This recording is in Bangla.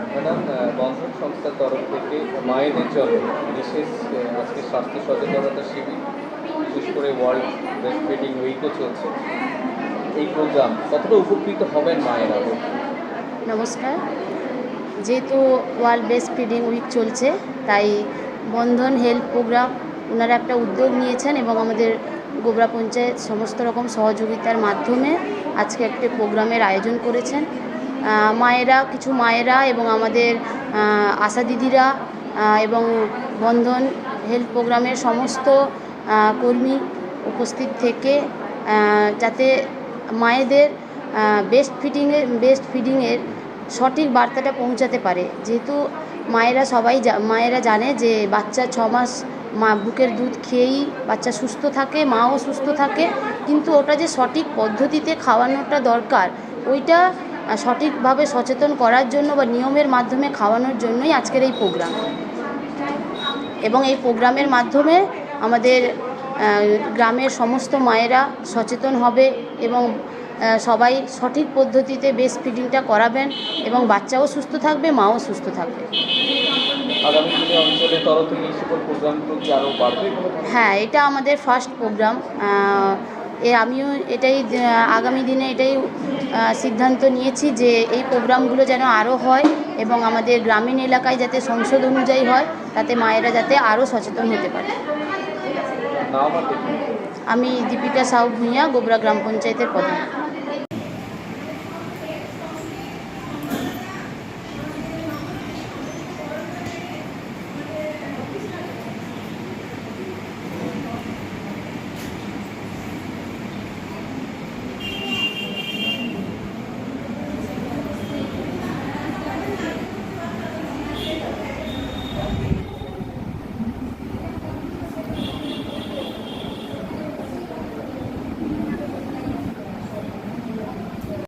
আচ্ছা বন্ধন সংস্থার তরফ থেকে মায়েদের জন্য বিশেষ আজকে স্বাস্থ্য সচেতনতা শিবির। বিশেষ করে ওয়ার্ল্ড ব্রেস্ট ফিডিং উইকও চলছে। এই প্রোগ্রাম কতটা উপকৃত হবেন মায়েরা? নমস্কার। যেহেতু ওয়ার্ল্ড বেস্ট ফিডিং উইক চলছে, তাই বন্ধন হেলথ প্রোগ্রাম ওনারা একটা উদ্যোগ নিয়েছেন এবং আমাদের গোবরা পঞ্চায়েত সমস্ত রকম সহযোগিতার মাধ্যমে আজকে একটি প্রোগ্রামের আয়োজন করেছেন। মায়েরা, কিছু মায়েরা এবং আমাদের আশা দিদিরা এবং বন্ধন হেলথ প্রোগ্রামের সমস্ত কর্মী উপস্থিত থেকে যাতে মায়েদের বেস্ট ফিডিংয়ের বেস্ট ফিডিংয়ের সঠিক বার্তাটা পৌঁছাতে পারে। যেহেতু মায়েরা সবাই মায়েরা জানে যে বাচ্চা ছ মাস মা, বুকের দুধ খেয়েই বাচ্চা সুস্থ থাকে, মাও সুস্থ থাকে, কিন্তু ওটা যে সঠিক পদ্ধতিতে খাওয়ানোটা দরকার, ওইটা সঠিকভাবে সচেতন করার জন্য বা নিয়মের মাধ্যমে খাওয়ানোর জন্যই আজকের এই প্রোগ্রাম। এবং এই প্রোগ্রামের মাধ্যমে আমাদের গ্রামের সমস্ত মায়েরা সচেতন হবে এবং সবাই সঠিক পদ্ধতিতে বেস্ট ফিডিংটা করাবেন এবং বাচ্চাও সুস্থ থাকবে মাও সুস্থ থাকবে। হ্যাঁ এটা আমাদের ফার্স্ট প্রোগ্রাম এ আমিও এটাই আগামী দিনে এটাই সিদ্ধান্ত নিয়েছি যে এই প্রোগ্রামগুলো যেন আরও হয় এবং আমাদের গ্রামীণ এলাকায় যাতে সংসদ অনুযায়ী হয় তাতে মায়েরা যাতে আরও সচেতন হতে পারে। আমি দীপিকা সাউ ভূঁইয়া গোবরা গ্রাম পঞ্চায়েতের প্রধান।